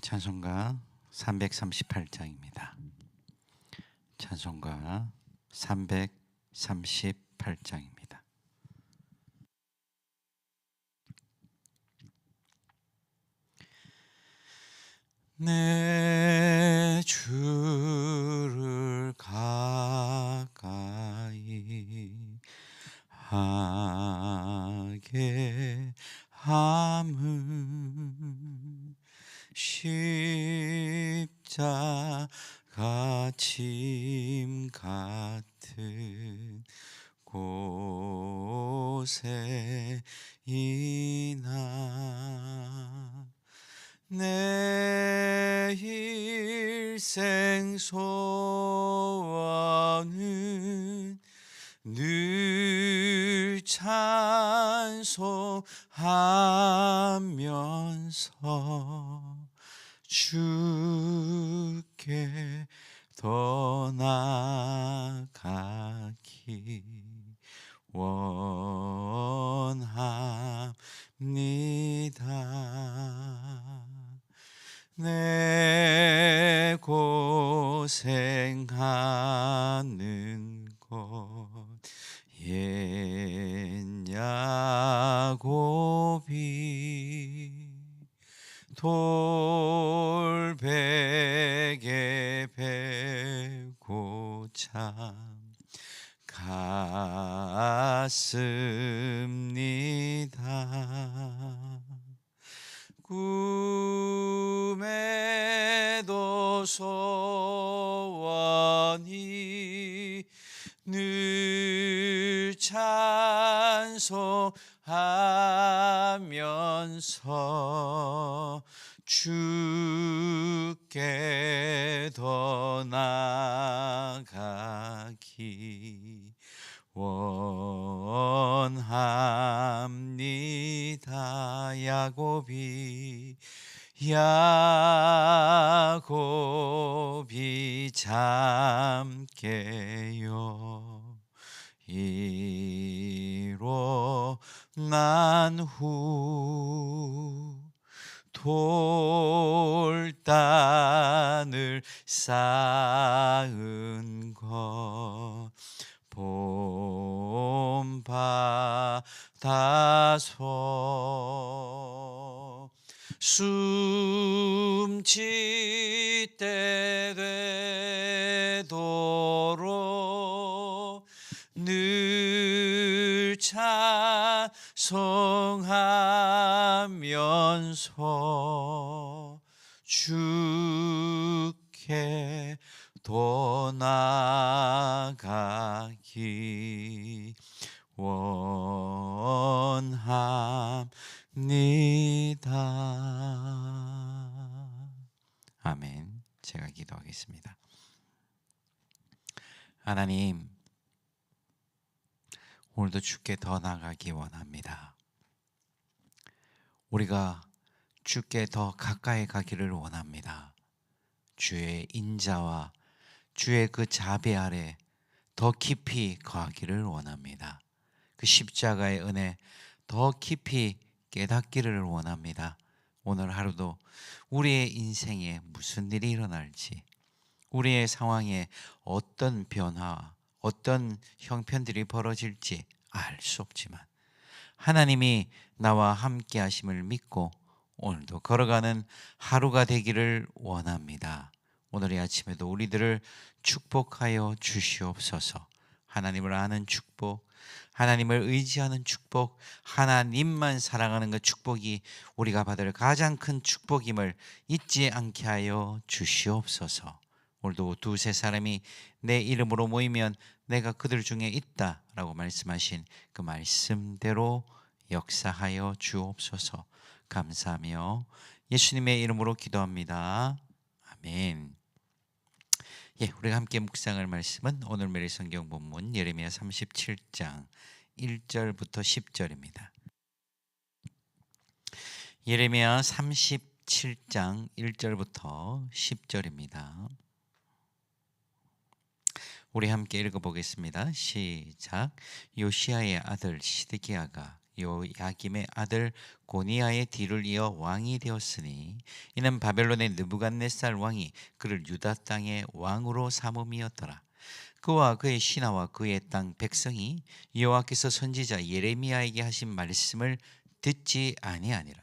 찬송가 338장입니다. 찬송가 338장입니다. 내 주를 가까이 하게 함은 십자가 짐 같은 곳에 이나 내 일생 소원은 늘 찬송하면서 주께 더 나가기 원합니다. 내 고생하는 곳 옛야고비 돌베개 베고 참 같습니다. 꿈에도 소원이 늘 찬송하면서 주께 더 나가기 원합니다. 야곱이 야곱이 잠깨요 이로 난후 돌단을 쌓은 것 봄바다소 숨질 때 되도록 늘 찬송하면서 주께 더 나가기 원합 니다. 아멘. 제가 기도하겠습니다. 하나님, 오늘도 주께 더 나가기 원합니다. 우리가 주께 더 가까이 가기를 원합니다. 주의 인자와 주의 그 자비 아래 더 깊이 거하기를 원합니다. 그 십자가의 은혜 더 깊이 깨닫기를 원합니다. 오늘 하루도 우리의 인생에 무슨 일이 일어날지, 우리의 상황에 어떤 변화, 어떤 형편들이 벌어질지 알 수 없지만 하나님이 나와 함께 하심을 믿고 오늘도 걸어가는 하루가 되기를 원합니다. 오늘 이 아침에도 우리들을 축복하여 주시옵소서. 하나님을 아는 축복, 하나님을 의지하는 축복, 하나님만 사랑하는 그 축복이 우리가 받을 가장 큰 축복임을 잊지 않게 하여 주시옵소서. 오늘도 두세 사람이 내 이름으로 모이면 내가 그들 중에 있다라고 말씀하신 그 말씀대로 역사하여 주옵소서. 감사하며 예수님의 이름으로 기도합니다. 아멘. 예, 우리가 함께 묵상할 말씀은 오늘 매일 성경 본문 예레미야 37장 1절부터 10절입니다. 예레미야 37장 1절부터 10절입니다. 우리 함께 읽어 보겠습니다. 시작. 요시아의 아들 시드기야가 요야김의 아들 고니아의 뒤를 이어 왕이 되었으니 이는 바벨론의 느부갓네살 왕이 그를 유다 땅의 왕으로 삼음이었더라. 그와 그의 신하와 그의 땅 백성이 여호와께서 선지자 예레미야에게 하신 말씀을 듣지 아니하니라.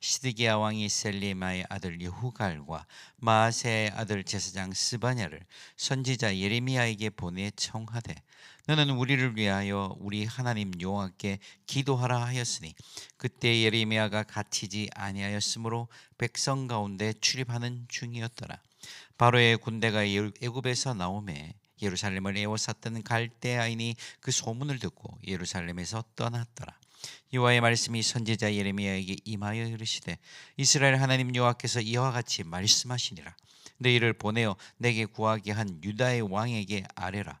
시드기야 왕이 셀리마의 아들 여후갈과 마세의 아들 제사장 스바냐를 선지자 예레미야에게 보내 청하되 너는 우리를 위하여 우리 하나님 여호와께 기도하라 하였으니 그때 예레미야가 갇히지 아니하였으므로 백성 가운데 출입하는 중이었더라. 바로의 군대가 애굽에서 나오매 예루살렘을 에워쌌던 갈대아인이 그 소문을 듣고 예루살렘에서 떠났더라. 여호와의 말씀이 선지자 예레미야에게 임하여 이르시되 이스라엘 하나님 여호와께서 이와 같이 말씀하시니라. 너희를 보내어 내게 구하게 한 유다의 왕에게 아뢰라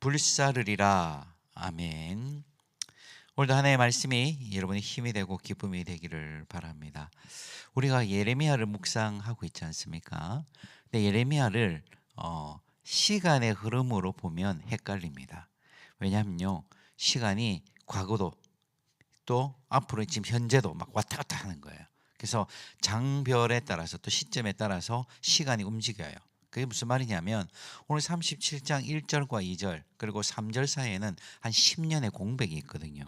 불사르리라 아멘 오늘도 하나의 말씀이 여러분의 힘이 되고 기쁨이 되기를 바랍니다. 우리가 예레미야를 묵상하고 있지 않습니까? 근데 예레미야를 어, 시간의 흐름으로 보면 헷갈립니다. 왜냐하면요, 시간이 과거도 또 앞으로 지금 현재도 막 왔다 갔다 하는 거예요. 그래서 장별에 따라서 또 시점에 따라서 시간이 움직여요. 그게 무슨 말이냐면 오늘 37장 1절과 2절 그리고 3절 사이에는 한 10년의 공백이 있거든요.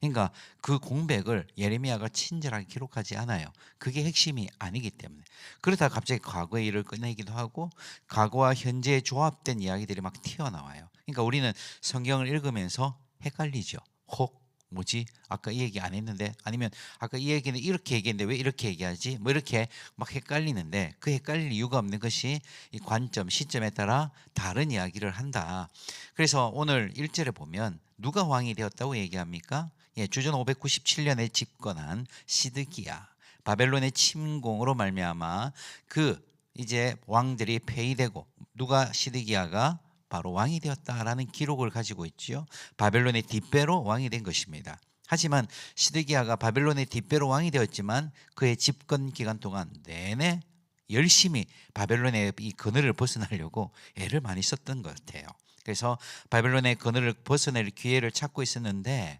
그러니까 그 공백을 예레미야가 친절하게 기록하지 않아요. 그게 핵심이 아니기 때문에. 그러다 갑자기 과거의 일을 꺼내기도 하고 과거와 현재에 조합된 이야기들이 막 튀어나와요. 그러니까 우리는 성경을 읽으면서 헷갈리죠. 혹 뭐지? 아까 이 얘기 안 했는데 아니면 아까 이 얘기는 이렇게 얘기했는데 왜 이렇게 얘기하지? 뭐 이렇게 막 헷갈리는데 그 헷갈릴 이유가 없는 것이 이 관점, 시점에 따라 다른 이야기를 한다. 그래서 오늘 1절에 보면 누가 왕이 되었다고 얘기합니까? 예, 주전 597년에 집권한 시드기야. 바벨론의 침공으로 말미암아 그 이제 왕들이 폐위되고 누가 시드기야가 바로 왕이 되었다라는 기록을 가지고 있지요. 바벨론의 뒷배로 왕이 된 것입니다. 하지만 시드기야가 바벨론의 뒷배로 왕이 되었지만 그의 집권 기간 동안 내내 열심히 바벨론의 이 그늘을 벗어나려고 애를 많이 썼던 것 같아요. 그래서 바벨론의 그늘을 벗어낼 기회를 찾고 있었는데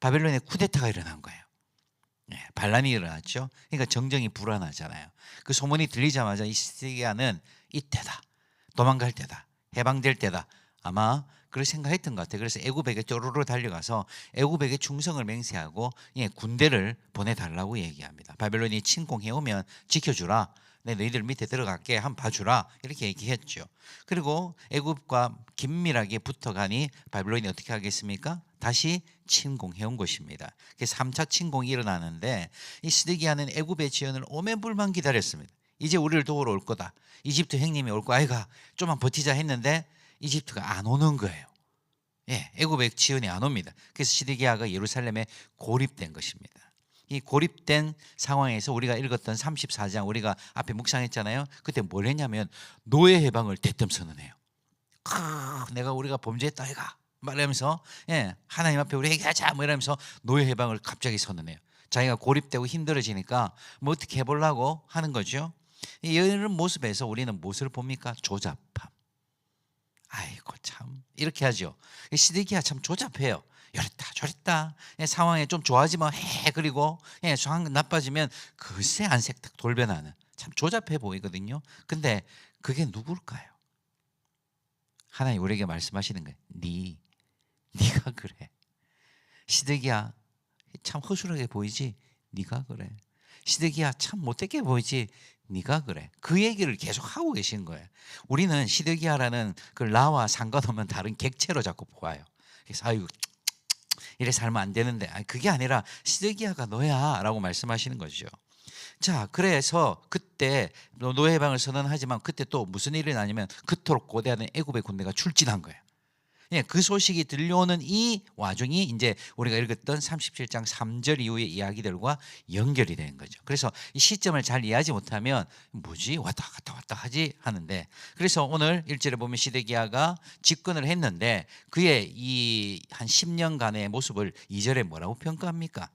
바벨론에 쿠데타가 일어난 거예요. 네, 반란이 일어났죠. 그러니까 정정이 불안하잖아요. 그 소문이 들리자마자 이 시드기야는 이때다. 도망갈 때다. 해방될 때다. 아마 그렇게 생각했던 것 같아요. 그래서 애굽에게 쪼르르 달려가서 애굽에게 충성을 맹세하고 예, 군대를 보내달라고 얘기합니다. 바벨론이 침공해 오면 지켜주라. 내 너희들 밑에 들어갈게 한 봐주라 이렇게 얘기했죠. 그리고 애굽과 긴밀하게 붙어가니 바벨론이 어떻게 하겠습니까? 다시 침공해 온 것입니다. 그래서 3차 침공이 일어나는데 이 시드기야는 애굽의 지원을 오매불만 기다렸습니다. 이제 우리를 도우러 올 거다. 이집트 형님이 올거 아이가 좀만 버티자 했는데 이집트가 안 오는 거예요. 예, 애굽의 지원이 안 옵니다. 그래서 시드기야가 예루살렘에 고립된 것입니다. 이 고립된 상황에서 우리가 읽었던 34장 우리가 앞에 묵상했잖아요. 그때 뭘 했냐면 노예 해방을 대뜸 선언해요. 크, 내가 우리가 범죄했다 해가 말하면서 예, 하나님 앞에 우리 얘기하자 뭐 이러면서 노예 해방을 갑자기 선언해요. 자기가 고립되고 힘들어지니까 뭐 어떻게 해보려고 하는 거죠. 이런 모습에서 우리는 무엇을 봅니까? 조잡함. 아이고 참 이렇게 하죠. 시드기야 참 조잡해요. 이랬다 저랬다 예, 상황에 좀 좋아지면 해 그리고 예, 상황 나빠지면 글쎄 안색탁 돌변하는 참 조잡해 보이거든요. 근데 그게 누굴까요? 하나님 우리에게 말씀하시는 거예요. 네, 네가 그래. 시드기야 참 허술하게 보이지? 네가 그래. 시드기야 참 못되게 보이지? 네가 그래. 그 얘기를 계속 하고 계신 거예요. 우리는 시드기야라는 그 라와 상관없는 다른 객체로 자꾸 보아요. 그래서 아유 이래 살면 안 되는데 아니, 그게 아니라 시드기야가 너야라고 말씀하시는 거죠. 자, 그래서 그때 노예방을 선언하지만 그때 또 무슨 일이 나냐면 그토록 고대하는 애굽의 군대가 출진한 거예요. 예, 그 소식이 들려오는 이 와중이 이제 우리가 읽었던 37장 3절 이후의 이야기들과 연결이 되는 거죠. 그래서 이 시점을 잘 이해하지 못하면 뭐지 왔다 갔다 왔다 하지 하는데 그래서 오늘 일절에 보면 시드기야가 집권을 했는데 그의 이 한 10년간의 모습을 2절에 뭐라고 평가합니까?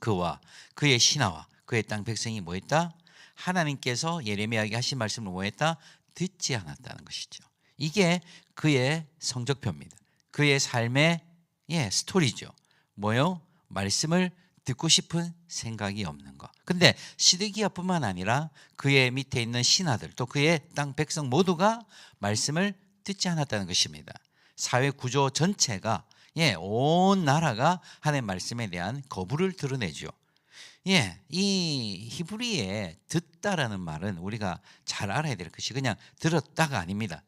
그와 그의 신하와 그의 땅 백성이 뭐했다? 하나님께서 예레미야에게 하신 말씀을 뭐했다? 듣지 않았다는 것이죠. 이게 그의 성적표입니다. 그의 삶의 예, 스토리죠. 뭐요? 말씀을 듣고 싶은 생각이 없는 것. 근데 시드기야뿐만 아니라 그의 밑에 있는 신하들 또 그의 땅 백성 모두가 말씀을 듣지 않았다는 것입니다. 사회 구조 전체가 예, 온 나라가 하나님의 말씀에 대한 거부를 드러내죠. 예, 이 히브리에 듣다라는 말은 우리가 잘 알아야 될 것이 그냥 들었다가 아닙니다.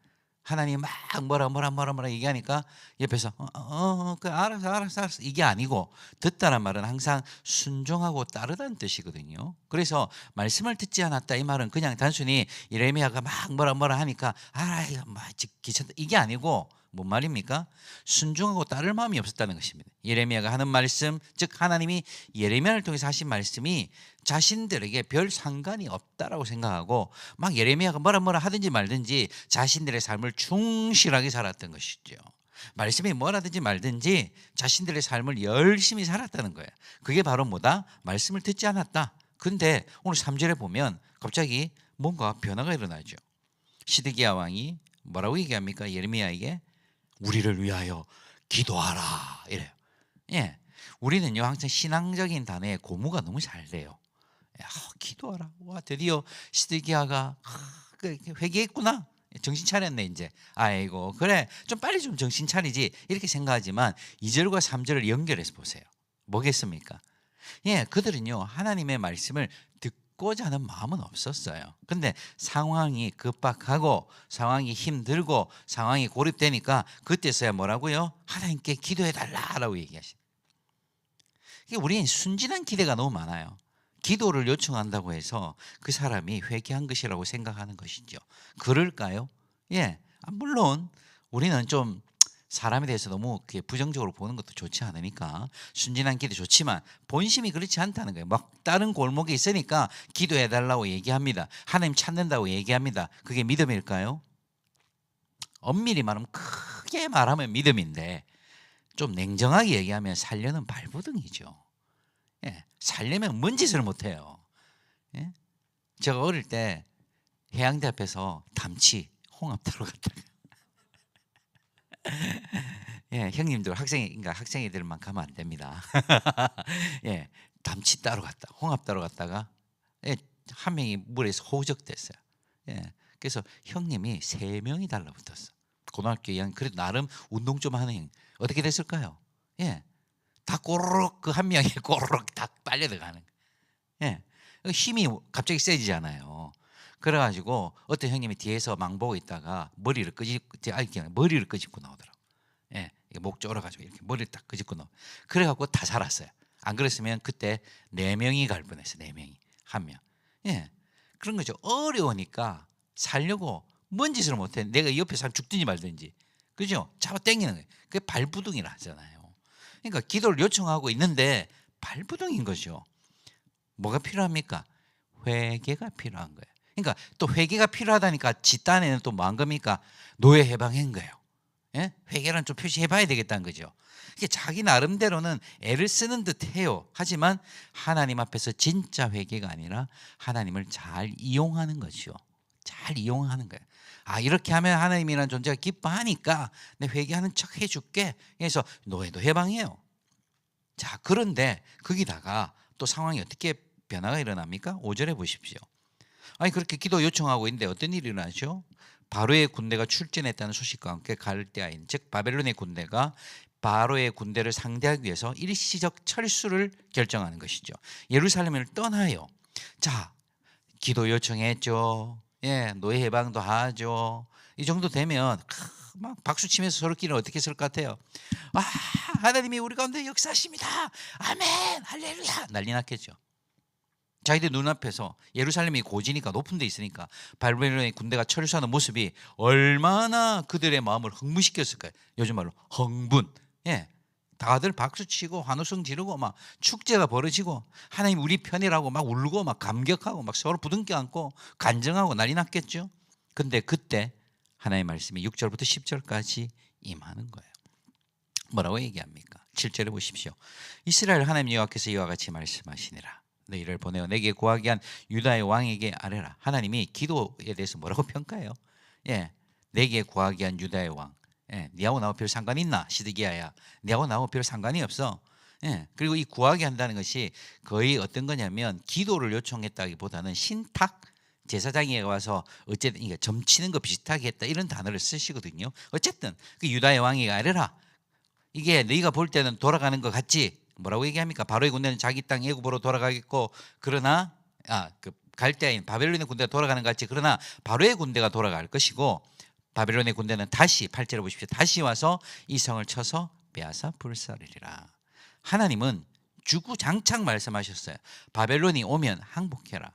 하나님 막 뭐라 뭐라 뭐라 뭐라 얘기하니까 옆에서 어, 어, 어, 그 알았어, 알았어, 알았어 이게 아니고 듣다란 말은 항상 순종하고 따르다는 뜻이거든요. 그래서 말씀을 듣지 않았다 이 말은 그냥 단순히 이레미야가 막 뭐라 뭐라 하니까 아 이거 뭐 귀찮다 이게 아니고 뭔 말입니까? 순종하고 따를 마음이 없었다는 것입니다. 예레미야가 하는 말씀, 즉 하나님이 예레미야를 통해서 하신 말씀이 자신들에게 별 상관이 없다라고 생각하고 막 예레미야가 뭐라 뭐라 하든지 말든지 자신들의 삶을 충실하게 살았던 것이죠. 말씀이 뭐라든지 말든지 자신들의 삶을 열심히 살았다는 거예요. 그게 바로 뭐다? 말씀을 듣지 않았다. 근데 오늘 3절에 보면 갑자기 뭔가 변화가 일어나죠. 시드기야 왕이 뭐라고 얘기합니까? 예레미야에게 우리를 위하여 기도하라 이래요. 예, 우리는요 항상 신앙적인 단어에 고무가 너무 잘 돼요. 야, 기도하라. 와 드디어 시드기야가 그 회개했구나. 정신 차렸네 이제. 아이고 그래 좀 빨리 좀 정신 차리지 이렇게 생각하지만 2절과 3절을 연결해서 보세요. 뭐겠습니까? 예, 그들은요 하나님의 말씀을 듣고자 하는 마음은 없었어요. 근데 상황이 급박하고 상황이 힘들고 상황이 고립되니까 그때서야 뭐라고요? 하나님께 기도해 달라라고 얘기하시. 우리는 순진한 기대가 너무 많아요. 기도를 요청한다고 해서 그 사람이 회개한 것이라고 생각하는 것이죠. 그럴까요? 예. 아, 물론 우리는 좀 사람에 대해서 너무 부정적으로 보는 것도 좋지 않으니까 순진한 기도 좋지만 본심이 그렇지 않다는 거예요. 막 다른 골목에 있으니까 기도해 달라고 얘기합니다. 하나님 찾는다고 얘기합니다. 그게 믿음일까요? 엄밀히 말하면 크게 말하면 믿음인데 좀 냉정하게 얘기하면 살려는 발부둥이죠. 예, 살려면 뭔 짓을 못 해요. 예? 제가 어릴 때 해양대 앞에서 담치 홍합 타러 갔다가 예, 형님들 학생 그러니까 학생애들만 가면 안 됩니다. 예, 담치 따러 갔다, 홍합 따러 갔다가 예, 한 명이 물에서 호적됐어요. 예, 그래서 형님이 세 명이 달라붙었어. 고등학교 2학 그래도 나름 운동 좀 하는 형. 어떻게 됐을까요? 예, 다 꼬르륵 그 한 명이 꼬르륵 다 빨려 들어가는. 예, 힘이 갑자기 세지잖아요. 그래가지고 어떤 형님이 뒤에서 망보고 있다가 머리를 끄집고 아니 머리를 끄집고 나오더라고. 예, 목 졸아가지고 이렇게 머리를 딱 끄집고 나오. 그래갖고 다 살았어요. 안 그랬으면 그때 네 명이 갈 뻔했어. 네 명이 한 명. 예, 그런 거죠. 어려우니까 살려고 뭔 짓을 못해. 내가 옆에 사람 죽든지 말든지. 그죠? 잡아 당기는 거예요. 그게 발부둥이라 하잖아요. 그러니까 기도를 요청하고 있는데 발부둥인 거죠. 뭐가 필요합니까? 회개가 필요한 거예요. 그러니까 또 회개가 필요하다니까 집단에는 또 겁니까? 노예 해방한 거예요. 예? 회개는 좀 표시해봐야 되겠다는 거죠. 이게 자기 나름대로는 애를 쓰는 듯해요. 하지만 하나님 앞에서 진짜 회개가 아니라 하나님을 잘 이용하는 거죠. 잘 이용하는 거예요. 아 이렇게 하면 하나님이라는 존재가 기뻐하니까 내 회개하는 척 해줄게. 그래서 노예도 해방해요. 자 그런데 거기다가 또 상황이 어떻게 변화가 일어납니까? 5절에 보십시오. 아니 그렇게 기도 요청하고 있는데 어떤 일이 일어나죠? 바로의 군대가 출전했다는 소식과 함께 갈대아인 즉 바벨론의 군대가 바로의 군대를 상대하기 위해서 일시적 철수를 결정하는 것이죠. 예루살렘을 떠나요. 자, 기도 요청했죠. 예, 노예 해방도 하죠. 이 정도 되면 막 박수 치면서 서로끼리 어떻게 쓸 것 같아요? 와, 하나님이 우리 가운데 역사하십니다. 아멘, 할렐루야. 난리 났겠죠. 자기들 눈앞에서 예루살렘이 고지니까 높은 데 있으니까 바벨론의 군대가 철수하는 모습이 얼마나 그들의 마음을 흥분시켰을까요? 요즘 말로 흥분. 예. 다들 박수 치고 환호성 지르고 막 축제가 벌어지고 하나님 우리 편이라고 막 울고 막 감격하고 막 서로 부둥켜 안고 간증하고 난리 났겠죠. 근데 그때 하나님의 말씀이 6절부터 10절까지 임하는 거예요. 뭐라고 얘기합니까? 7절에 보십시오. 이스라엘 하나님 여호와께서 이와 같이 말씀하시니라. 너희를 보내어 내게 구하게 한 유다의 왕에게 아뢰라. 하나님이 기도에 대해서 뭐라고 평가해요? 예, 내게 구하게 한 유다의 왕. 예, 니하고 나하고 별 상관이 있나? 시드기야야. 니하고 나하고 별 상관이 없어. 예, 그리고 이 구하게 한다는 것이 거의 어떤 거냐면 기도를 요청했다기보다는 신탁 제사장에 와서 어쨌든 이게 점치는 거 비슷하게 했다 이런 단어를 쓰시거든요. 어쨌든 그 유다의 왕이 아뢰라. 이게 너희가 볼 때는 돌아가는 것 같지? 뭐라고 얘기합니까? 바로의 군대는 자기 땅 애굽으로 돌아가겠고 그러나 아그 갈대아인 바벨론의 군대가 돌아가는 것 같지? 그러나 바로의 군대가 돌아갈 것이고 바벨론의 군대는 다시 팔절에 보십시오. 다시 와서 이 성을 쳐서 빼앗아 불사르리라. 하나님은 주구장창 말씀하셨어요. 바벨론이 오면 항복해라.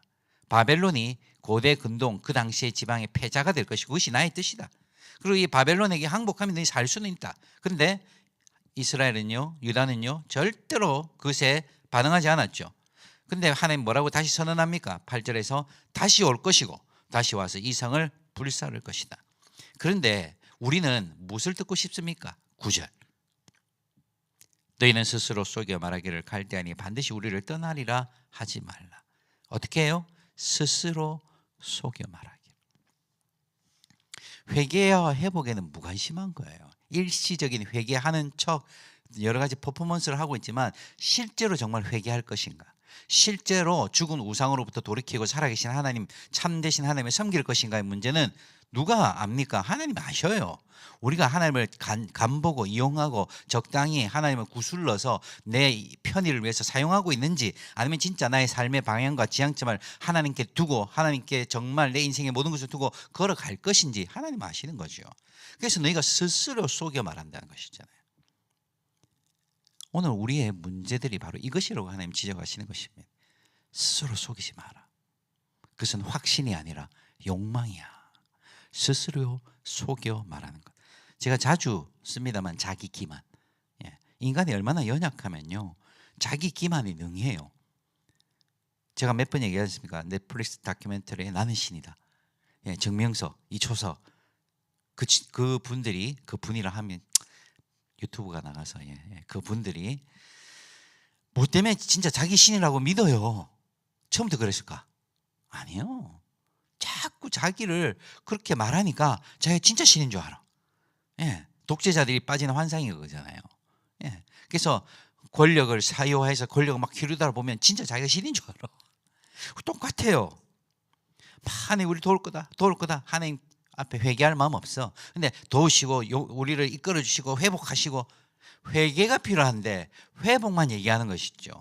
바벨론이 고대 근동 그 당시의 지방의 패자가 될 것이고 그것이 나의 뜻이다. 그리고 이 바벨론에게 항복하면 너희 살 수는 있다. 그런데 이스라엘은요, 유다는요, 절대로 그것에 반응하지 않았죠. 근데 하나님 뭐라고 다시 선언합니까? 8절에서 다시 올 것이고 다시 와서 이 성을 불사를 것이다. 그런데 우리는 무엇을 듣고 싶습니까? 9절. 너희는 스스로 속여 말하기를 갈대아니 반드시 우리를 떠나리라 하지 말라. 어떻게 해요? 스스로 속여 말하기. 회개와 회복에는 무관심한 거예요. 일시적인 회개하는 척 여러 가지 퍼포먼스를 하고 있지만 실제로 정말 회개할 것인가? 실제로 죽은 우상으로부터 돌이키고 살아계신 하나님 참되신 하나님을 섬길 것인가의 문제는 누가 압니까? 하나님 아셔요. 우리가 하나님을 간, 간보고 이용하고 적당히 하나님을 구슬러서 내 편의를 위해서 사용하고 있는지 아니면 진짜 나의 삶의 방향과 지향점을 하나님께 두고 하나님께 정말 내 인생의 모든 것을 두고 걸어갈 것인지 하나님 아시는 거죠. 그래서 너희가 스스로 속여 말한다는 것이잖아요. 오늘 우리의 문제들이 바로 이것이라고 하나님 지적하시는 것입니다. 스스로 속이지 마라. 그것은 확신이 아니라 욕망이야. 스스로 속여 말하는 것. 제가 자주 씁니다만 자기 기만. 예. 인간이 얼마나 연약하면요. 자기 기만이 능해요. 제가 몇 번 얘기했습니까? 넷플릭스 다큐멘터리에 나는 신이다. 예, 정명서, 이초서 그, 그 분들이 그 분이라 하면 유튜브가 나가서 예, 예, 그 분들이 뭐 때문에 진짜 자기 신이라고 믿어요. 처음부터 그랬을까? 아니요. 자꾸 자기를 그렇게 말하니까 자기가 진짜 신인 줄 알아. 예, 독재자들이 빠지는 환상이 그거잖아요. 예, 그래서 권력을 사유해서 권력을 막 기르다 보면 진짜 자기가 신인 줄 알아. 똑같아요. 하나님 우리 도울 거다, 도울 거다. 하나님 앞에 회개할 마음 없어. 근데 도우시고 우리를 이끌어 주시고 회복하시고 회개가 필요한데 회복만 얘기하는 것이죠.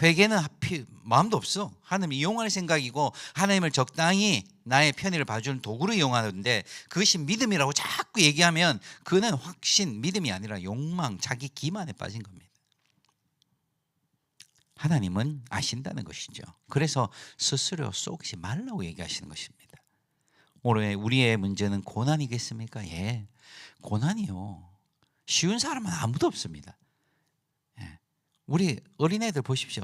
회개는 하필 마음도 없어. 하나님 이용할 생각이고 하나님을 적당히 나의 편의를 봐주는 도구로 이용하는데 그것이 믿음이라고 자꾸 얘기하면 그는 확신, 믿음이 아니라 욕망, 자기 기만에 빠진 겁니다. 하나님은 아신다는 것이죠. 그래서 스스로 쏘지 말라고 얘기하시는 것입니다. 오늘 우리의 문제는 고난이겠습니까? 예, 고난이요. 쉬운 사람은 아무도 없습니다. 예. 우리 어린애들 보십시오.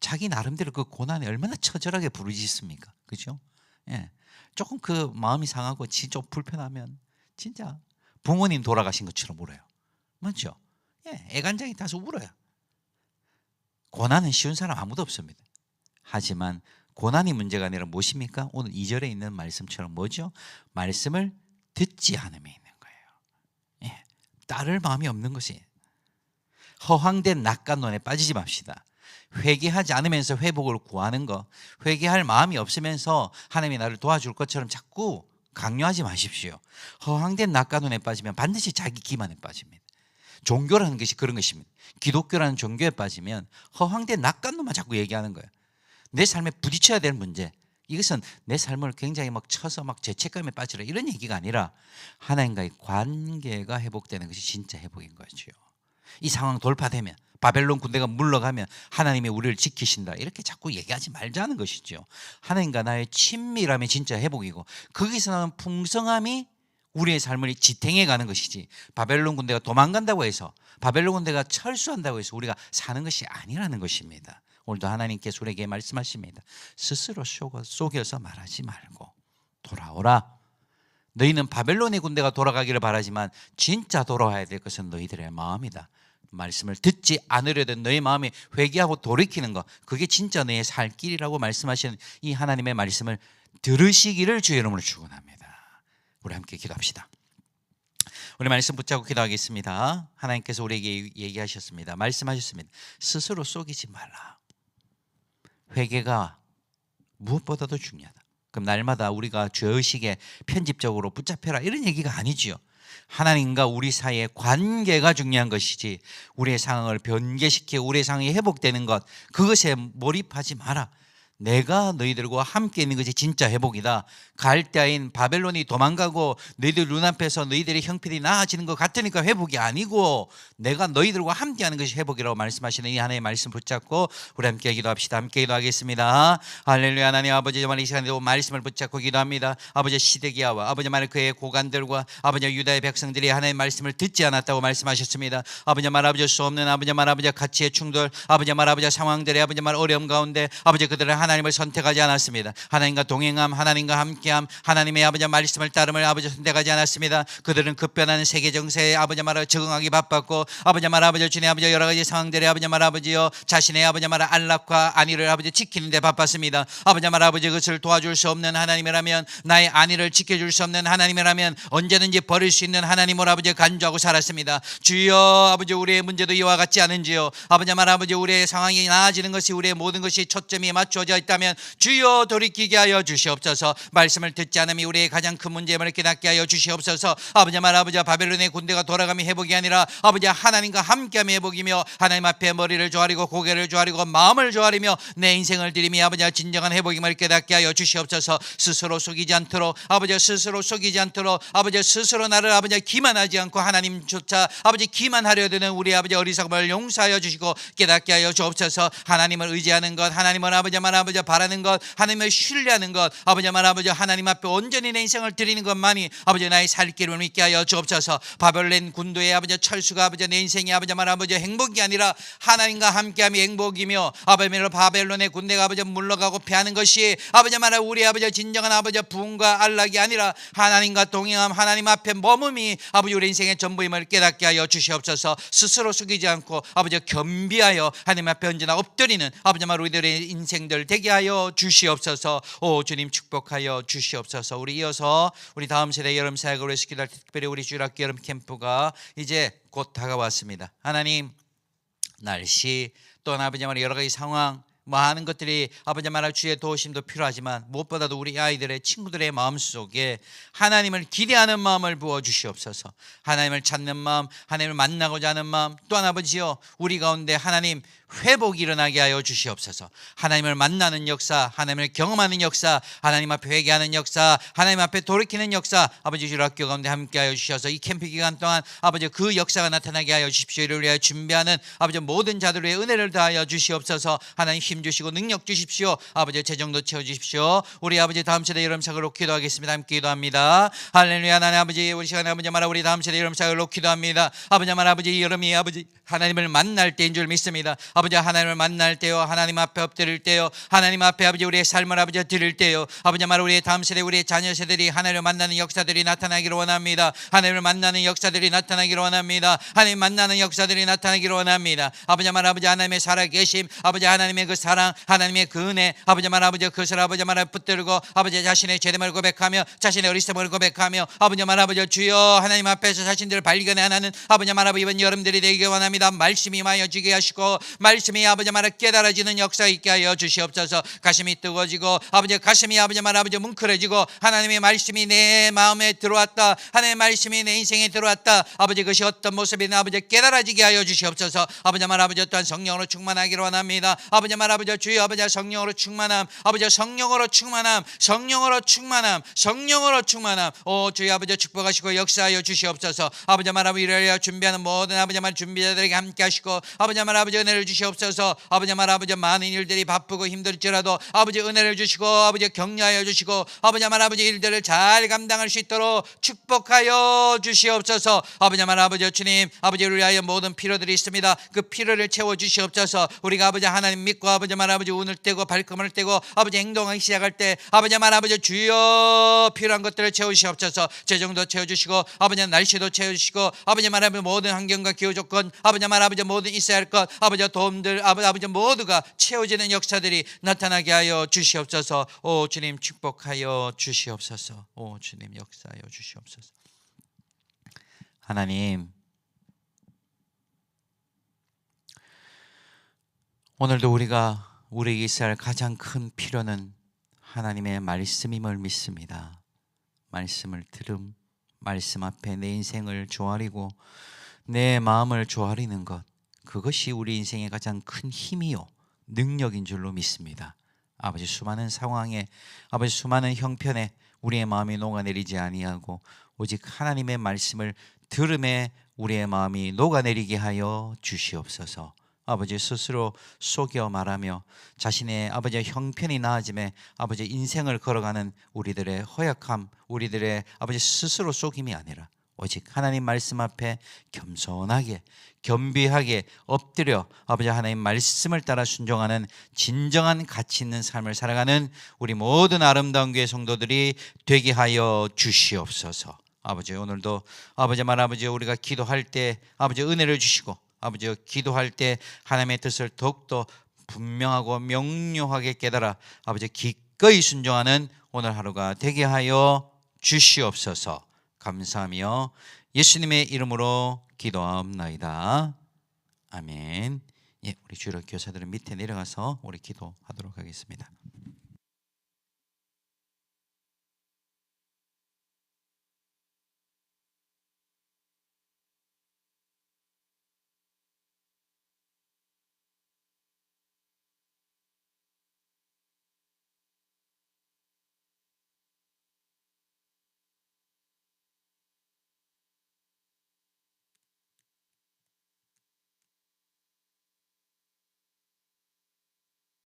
자기 나름대로 그 고난에 얼마나 처절하게 부르짖습니까? 그죠? 예. 조금 그 마음이 상하고 진짜 불편하면 진짜 부모님 돌아가신 것처럼 울어요. 맞죠? 예. 애간장이 타서 울어요. 고난은 쉬운 사람 아무도 없습니다. 하지만 고난이 문제가 아니라 무엇입니까? 오늘 2절에 있는 말씀처럼 뭐죠? 말씀을 듣지 않음에 있는 거예요. 예. 따를 마음이 없는 것이 허황된 낙관론에 빠지지 맙시다. 회개하지 않으면서 회복을 구하는 거, 회개할 마음이 없으면서 하나님이 나를 도와줄 것처럼 자꾸 강요하지 마십시오. 허황된 낙관론에 빠지면 반드시 자기 기만에 빠집니다. 종교라는 것이 그런 것입니다. 기독교라는 종교에 빠지면 허황된 낙관론만 자꾸 얘기하는 거예요. 내 삶에 부딪혀야 될 문제. 이것은 내 삶을 굉장히 막 쳐서 막 죄책감에 빠지라 이런 얘기가 아니라 하나님과의 관계가 회복되는 것이 진짜 회복인 거죠. 이 상황 돌파되면 바벨론 군대가 물러가면 하나님이 우리를 지키신다. 이렇게 자꾸 얘기하지 말자는 것이죠. 하나님과 나의 친밀함이 진짜 회복이고 거기서 나는 풍성함이 우리의 삶을 지탱해 가는 것이지. 바벨론 군대가 도망간다고 해서 바벨론 군대가 철수한다고 해서 우리가 사는 것이 아니라는 것입니다. 오늘도 하나님께서 우리에게 말씀하십니다. 스스로 속여- 속여서 말하지 말고 돌아오라. 너희는 바벨론의 군대가 돌아가기를 바라지만 진짜 돌아와야 될 것은 너희들의 마음이다. 말씀을 듣지 않으려던 너희 마음이 회개하고 돌이키는 것 그게 진짜 너의 살 길이라고 말씀하시는 이 하나님의 말씀을 들으시기를 주의 이름으로 축원합니다. 우리 함께 기도합시다. 우리 말씀 붙잡고 기도하겠습니다. 하나님께서 우리에게 얘기하셨습니다. 말씀하셨습니다. 스스로 속이지 말라. 회개가 무엇보다도 중요하다. 그럼 날마다 우리가 죄의식에 편집적으로 붙잡혀라 이런 얘기가 아니지요. 하나님과 우리 사이의 관계가 중요한 것이지 우리의 상황을 변개시켜 우리의 상황이 회복되는 것 그것에 몰입하지 마라. 내가 너희들과 함께 있는 것이 진짜 회복이다. 갈대아인 바벨론이 도망가고 너희들 눈앞에서 너희들의 형편이 나아지는 것 같으니까 회복이 아니고 내가 너희들과 함께하는 것이 회복이라고 말씀하시는 이 하나님의 말씀 붙잡고 우리 함께 기도합시다. 함께 기도하겠습니다. 할렐루야 하나님 아버지 정말 이 시간에도 말씀을 붙잡고 기도합니다. 아버지 시대기야와 아버지 말 그의 고관들과 아버지 유다의 백성들이 하나님의 말씀을 듣지 않았다고 말씀하셨습니다. 아버지 말 아버지 수 없는 아버지 말 아버지 가치의 충돌 아버지 말 아버지 상황들의 아버지 말 어려움 가운데 아버지 그들은 하나님을 선택하지 않았습니다. 하나님과 동행함 하나님과 함께함 하나님의 아버지 말씀을 따름을 아버지 선택하지 않았습니다. 그들은 급변하는 세계 정세에 아버지 말을 적응하기 바빴고 아버지 말 아버지 주님 아버지 여러 가지 상황들의 아버지 말 아버지요 자신의 아버지 말 안락과 안위를 아버지 지키는데 바빴습니다. 아버지 말 아버지 그것을 도와줄 수 없는 하나님이라면 나의 안위를 지켜줄 수 없는 하나님이라면 언제든지 버릴 수 있는 하나님을 아버지 간주하고 살았습니다. 주여 아버지 우리의 문제도 이와 같지 않은지요. 아버지 말 아버지 우리의 상황이 나아지는 것이 우리의 모든 것이 초점이 맞춰져 있다면 주여 돌이키게 하여 주시옵소서. 말씀을 듣지 않음이 우리의 가장 큰 문제임을 깨닫게 하여 주시옵소서. 아버지 말 아버지 바벨론의 군대가 돌아감이 회복이 아니라 아버지 하나님과 함께함이 회복이며 하나님 앞에 머리를 조아리고 고개를 조아리고 마음을 조아리며 내 인생을 드림이 아버지 진정한 회복임을 깨닫게 하여 주시옵소서. 스스로 속이지 않도록 아버지 스스로 속이지 않도록 아버지 스스로 나를 아버지 기만하지 않고 하나님조차 아버지 기만하려 드는 우리 아버지 어리석음을 용서하여 주시고 깨닫게 하여 주옵소서. 하나님을 의지하는 것 하나님을 아버지 말 아버지 바라는 것 하나님을 신뢰하는 것 아버지 말 아버지 하나님 앞에 온전히 내 인생을 드리는 것만이 아버지 나의 살 길을 믿게 하여 주옵소서. 바벨론 군도의 아버지 철수가 아버지 내 인생이 아버지 말 아버지 행복이 아니라 하나님과 함께함이 행복이며 아버지 말 바벨론의 군대가 아버지 물러가고 패하는 것이 아버지 말 우리 아버지 진정한 아버지 부흥과 안락이 아니라 하나님과 동행함 하나님 앞에 머금이 아버지 우리 인생의 전부임을 깨닫게 하여 주시옵소서. 스스로 숙이지 않고 아버지 겸비하여 하나님 앞에 언제나 엎드리는 아버지 말 우리들의 인생들 되게 하여 주시옵소서. 오 주님 축복하여 주시옵소서. 우리 이어서 우리 다음 세대 여름 사역을 위해서 기도할 때 특별히 우리 주일학교 여름 캠프가 이제 곧 다가왔습니다. 하나님 날씨 또 아버지 말 여러 가지 상황 뭐 하는 것들이 아버지 말할 주의 도우심도 필요하지만 무엇보다도 우리 아이들의 친구들의 마음 속에 하나님을 기대하는 마음을 부어 주시옵소서. 하나님을 찾는 마음, 하나님을 만나고자 하는 마음, 또한 아버지요 우리 가운데 하나님 회복이 일어나게 하여 주시옵소서. 하나님을 만나는 역사, 하나님을 경험하는 역사, 하나님 앞에 회개하는 역사, 하나님 앞에 돌이키는 역사, 아버지 주일 학교 가운데 함께 하여 주셔서 이 캠프 기간 동안 아버지 그 역사가 나타나게 하여 주십시오. 이를 위하여 준비하는 아버지 모든 자들의 은혜를 다하여 주시옵소서. 하나님 힘 주시고 능력 주십시오. 아버지 재정도 채워 주십시오. 우리 아버지 다음 세대 여름 사역으로 기도하겠습니다. 함께 기도합니다. 할렐루야. 하나님 아버지 우리 시간에 아버지 말아 우리 다음 세대 여름 사역으로 기도합니다. 아버지 말 아버지 이 여름이 아버지 하나님을 만날 때인 줄 믿습니다. 아버지 하나님을 만날 때요 하나님 앞에 엎드릴 때요 하나님 앞에 아버지 우리의 삶을 아버지 드릴 때요 아버지 말 우리의 다음 세대 우리의 자녀 세대들이 하나님을 만나는 역사들이 나타나기를 원합니다. 하나님을 만나는 역사들이 나타나기를 원합니다. 하나님 만나는 역사들이 나타나기를 원합니다. 아버지 말 아버지 하나님의 살아계심 아버지 하나님의 그 사랑 하나님의 그 은혜 아버지 말 아버지 그것을 아버지 말 붙들고 아버지 자신의 죄됨을 고백하며 자신의 어리석음을 고백하며 아버지 말 아버지 주여 하나님 앞에서 자신들을 발견해 하나는 아버지 말 아버지 이번 여름들이 되기 원합니다. 말씀이 임하여 주게 하시고 말씀이 아버지 말아 깨달아지는 역사 있게 하여 주시옵소서. 가슴이 뜨거워지고 아버지 가슴이 아버지 말아 아버지 뭉클해지고 하나님의 말씀이 내 마음에 들어왔다. 하나님의 말씀이 내 인생에 들어왔다. 아버지 그것이 어떤 모습이나 아버지 깨달아지게 하여 주시옵소서. 아버지 말 아버지 또한 성령으로 충만하기를 원합니다. 아버지 말 아버지 주여 아버지 성령으로 충만함. 아버지 성령으로 충만함. 성령으로 충만함. 성령으로 충만함. 오 주여 아버지 축복하시고 역사하여 주시옵소서. 아버지 말 아버지 이를 준비하는 모든 아버지 말 준비자들에게 함께 하시고 아버지 말 아버지 은혜를 주시 옵소서. 아버지 말 아버지 많은 일들이 바쁘고 힘들지라도 아버지 은혜를 주시고 아버지 격려하여 주시고 아버지 말 아버지 일들을 잘 감당할 수 있도록 축복하여 주시옵소서. 아버지 말 아버지 주님 아버지를 위하여 모든 필요들이 있습니다. 그 필요를 채워 주시옵소서. 우리가 아버지 하나님 믿고 아버지 말 아버지 운을 떼고 발걸음을 떼고 아버지 행동하기 시작할 때 아버지 말 아버지 주여 필요한 것들을 채우시옵소서. 재정도 채워주시고 아버지 날씨도 채워주시고 아버지 말 아버지 모든 환경과 기후 조건 아버지 말 아버지 모든 있어야 할 것 아버지 도 움들 아버지 모두가 채워지는 역사들이 나타나게 하여 주시옵소서. 오 주님 축복하여 주시옵소서. 오 주님 역사하여 주시옵소서. 하나님 오늘도 우리가 있어야 할 가장 큰 필요는 하나님의 말씀임을 믿습니다. 말씀을 들음, 말씀 앞에 내 인생을 조아리고 내 마음을 조아리는 것 그것이 우리 인생의 가장 큰 힘이요 능력인 줄로 믿습니다. 아버지 수많은 상황에 아버지 수많은 형편에 우리의 마음이 녹아내리지 아니하고 오직 하나님의 말씀을 들음에 우리의 마음이 녹아내리게 하여 주시옵소서. 아버지 스스로 속여 말하며 자신의 아버지의 형편이 나아짐에 아버지 인생을 걸어가는 우리들의 허약함, 우리들의 아버지 스스로 속임이 아니라 오직 하나님 말씀 앞에 겸손하게 겸비하게 엎드려 아버지 하나님 말씀을 따라 순종하는 진정한 가치 있는 삶을 살아가는 우리 모든 아름다운 교회 성도들이 되게 하여 주시옵소서. 아버지 오늘도 아버지 말 아버지 우리가 기도할 때 아버지 은혜를 주시고 아버지 기도할 때 하나님의 뜻을 더욱더 분명하고 명료하게 깨달아 아버지 기꺼이 순종하는 오늘 하루가 되게 하여 주시옵소서 감사하며 예수님의 이름으로 기도하옵나이다. 아멘. 예, 우리 주일 교사들은 밑에 내려가서 우리 기도하도록 하겠습니다